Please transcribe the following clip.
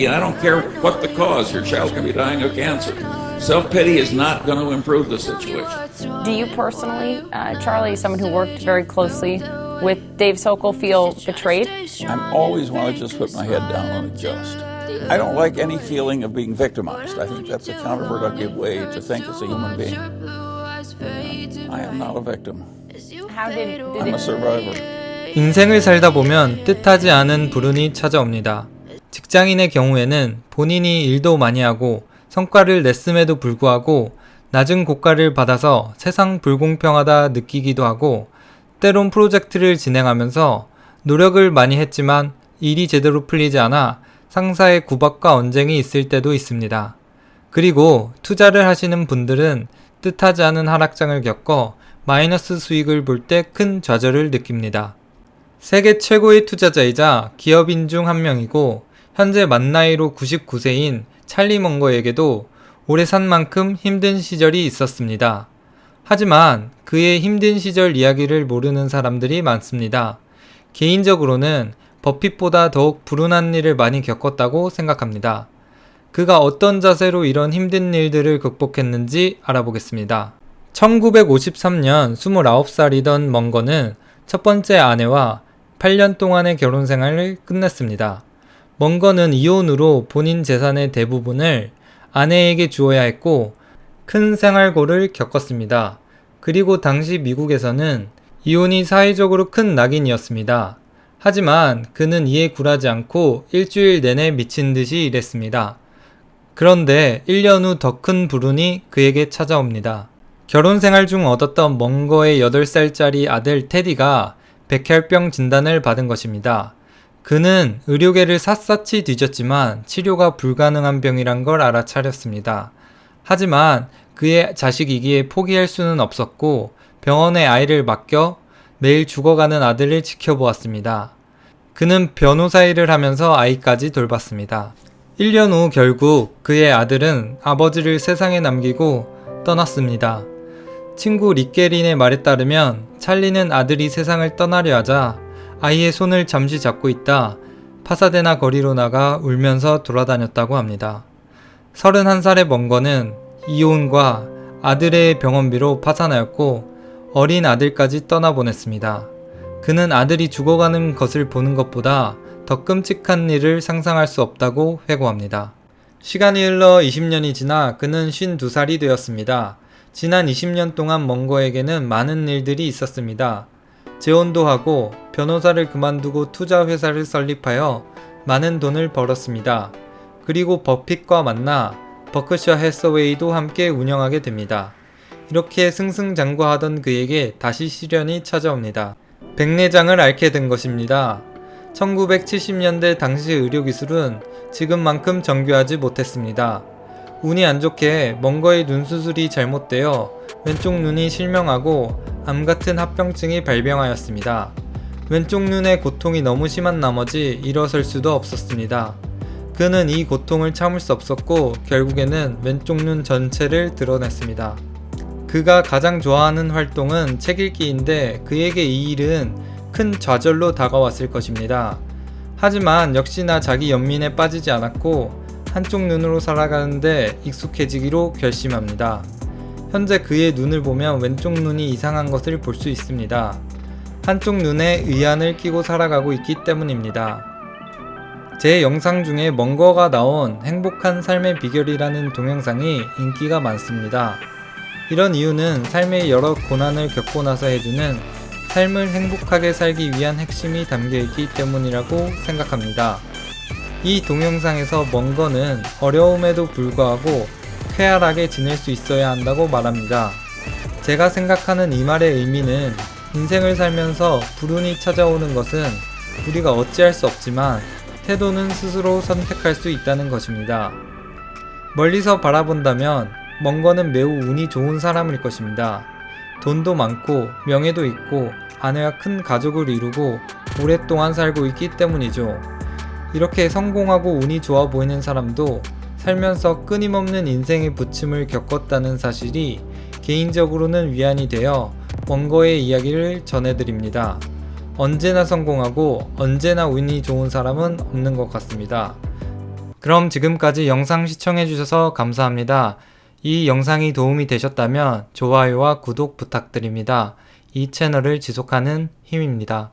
And I don't care what the cause, your child can be dying of cancer. Self pity is not going to improve the situation. Do you personally, uh, Charlie, someone who worked very closely with Dave Sokol, feel betrayed? I'm always want to just put my head down and adjust. I don't like any feeling of being victimized. I think that's a counterproductive way to think as a human being. I am not a victim. How did, did I'm a it, survivor. 인생을 살다 보면 뜻하지 않은 불운이 찾아옵니다. 직장인의 경우에는 본인이 일도 많이 하고 성과를 냈음에도 불구하고 낮은 고가를 받아서 세상 불공평하다 느끼기도 하고 때론 프로젝트를 진행하면서 노력을 많이 했지만 일이 제대로 풀리지 않아 상사의 구박과 언쟁이 있을 때도 있습니다. 그리고 투자를 하시는 분들은 뜻하지 않은 하락장을 겪어 마이너스 수익을 볼 때 큰 좌절을 느낍니다. 세계 최고의 투자자이자 기업인 중 한 명이고 현재 만 나이로 99세인 찰리 먼거에게도 오래 산 만큼 힘든 시절이 있었습니다. 하지만 그의 힘든 시절 이야기를 모르는 사람들이 많습니다. 개인적으로는 버핏보다 더욱 불운한 일을 많이 겪었다고 생각합니다. 그가 어떤 자세로 이런 힘든 일들을 극복했는지 알아보겠습니다. 1953년 29살이던 먼거는 첫 번째 아내와 8년 동안의 결혼 생활을 끝냈습니다. 먼거는 이혼으로 본인 재산의 대부분을 아내에게 주어야 했고 큰 생활고를 겪었습니다. 그리고 당시 미국에서는 이혼이 사회적으로 큰 낙인이었습니다. 하지만 그는 이에 굴하지 않고 일주일 내내 미친 듯이 일했습니다. 그런데 1년 후 더 큰 불운이 그에게 찾아옵니다. 결혼 생활 중 얻었던 먼거의 8살짜리 아들 테디가 백혈병 진단을 받은 것입니다. 그는 의료계를 샅샅이 뒤졌지만 치료가 불가능한 병이란 걸 알아차렸습니다. 하지만 그의 자식이기에 포기할 수는 없었고 병원에 아이를 맡겨 매일 죽어가는 아들을 지켜보았습니다. 그는 변호사 일을 하면서 아이까지 돌봤습니다. 1년 후 결국 그의 아들은 아버지를 세상에 남기고 떠났습니다. 친구 리케린의 말에 따르면 찰리는 아들이 세상을 떠나려 하자 아이의 손을 잠시 잡고 있다 파사데나 거리로 나가 울면서 돌아다녔다고 합니다. 31살의 먼거는 이혼과 아들의 병원비로 파산하였고 어린 아들까지 떠나보냈습니다. 그는 아들이 죽어가는 것을 보는 것보다 더 끔찍한 일을 상상할 수 없다고 회고합니다. 시간이 흘러 20년이 지나 그는 52살이 되었습니다. 지난 20년 동안 먼거에게는 많은 일들이 있었습니다. 재혼도 하고 변호사를 그만두고 투자 회사를 설립하여 많은 돈을 벌었습니다. 그리고 버핏과 만나 버크셔 해서웨이도 함께 운영하게 됩니다. 이렇게 승승장구하던 그에게 다시 시련이 찾아옵니다. 백내장을 앓게 된 것입니다. 1970년대 당시 의료기술은 지금만큼 정교하지 못했습니다. 운이 안 좋게 먼거의 눈 수술이 잘못되어 왼쪽 눈이 실명하고 암 같은 합병증이 발병하였습니다. 왼쪽 눈의 고통이 너무 심한 나머지 일어설 수도 없었습니다. 그는 이 고통을 참을 수 없었고 결국에는 왼쪽 눈 전체를 드러냈습니다. 그가 가장 좋아하는 활동은 책 읽기인데 그에게 이 일은 큰 좌절로 다가왔을 것입니다. 하지만 역시나 자기 연민에 빠지지 않았고 한쪽 눈으로 살아가는데 익숙해지기로 결심합니다. 현재 그의 눈을 보면 왼쪽 눈이 이상한 것을 볼 수 있습니다. 한쪽 눈에 의안을 끼고 살아가고 있기 때문입니다. 제 영상 중에 먼거가 나온 행복한 삶의 비결이라는 동영상이 인기가 많습니다. 이런 이유는 삶의 여러 고난을 겪고 나서 해주는 삶을 행복하게 살기 위한 핵심이 담겨 있기 때문이라고 생각합니다. 이 동영상에서 먼거는 어려움에도 불구하고 쾌활하게 지낼 수 있어야 한다고 말합니다. 제가 생각하는 이 말의 의미는 인생을 살면서 불운이 찾아오는 것은 우리가 어찌할 수 없지만 태도는 스스로 선택할 수 있다는 것입니다. 멀리서 바라본다면 먼거는 매우 운이 좋은 사람일 것입니다. 돈도 많고 명예도 있고 아내와 큰 가족을 이루고 오랫동안 살고 있기 때문이죠. 이렇게 성공하고 운이 좋아 보이는 사람도 살면서 끊임없는 인생의 부침을 겪었다는 사실이 개인적으로는 위안이 되어 원거의 이야기를 전해드립니다. 언제나 성공하고 언제나 운이 좋은 사람은 없는 것 같습니다. 그럼 지금까지 영상 시청해주셔서 감사합니다. 이 영상이 도움이 되셨다면 좋아요와 구독 부탁드립니다. 이 채널을 지속하는 힘입니다.